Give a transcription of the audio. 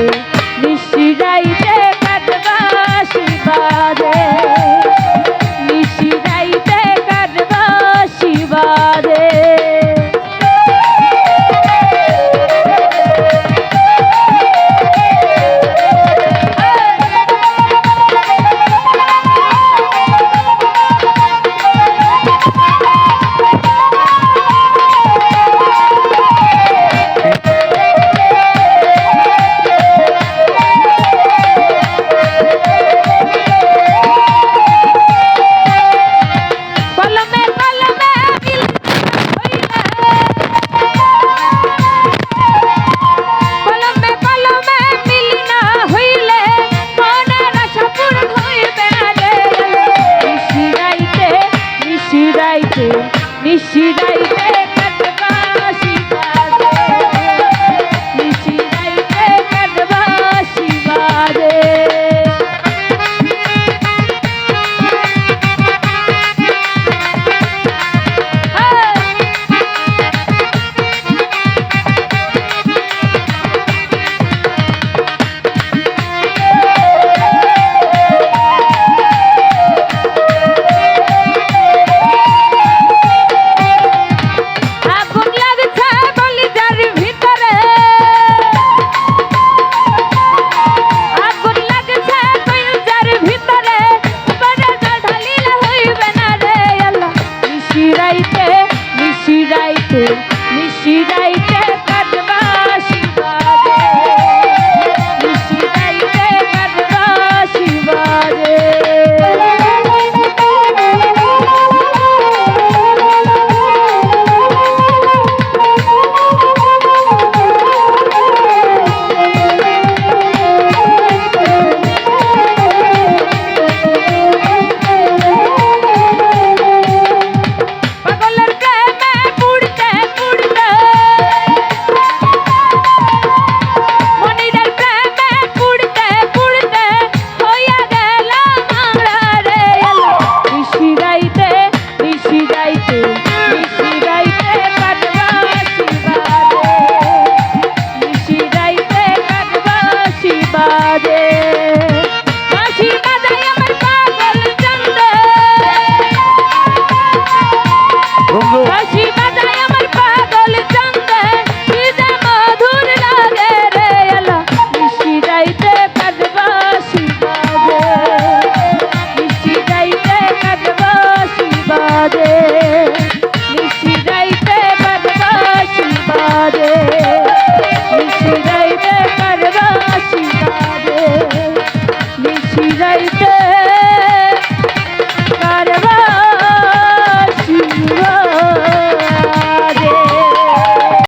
আছে She's a বাজে। বাঁশির বাজায় আমার পাগল চন্দ্র।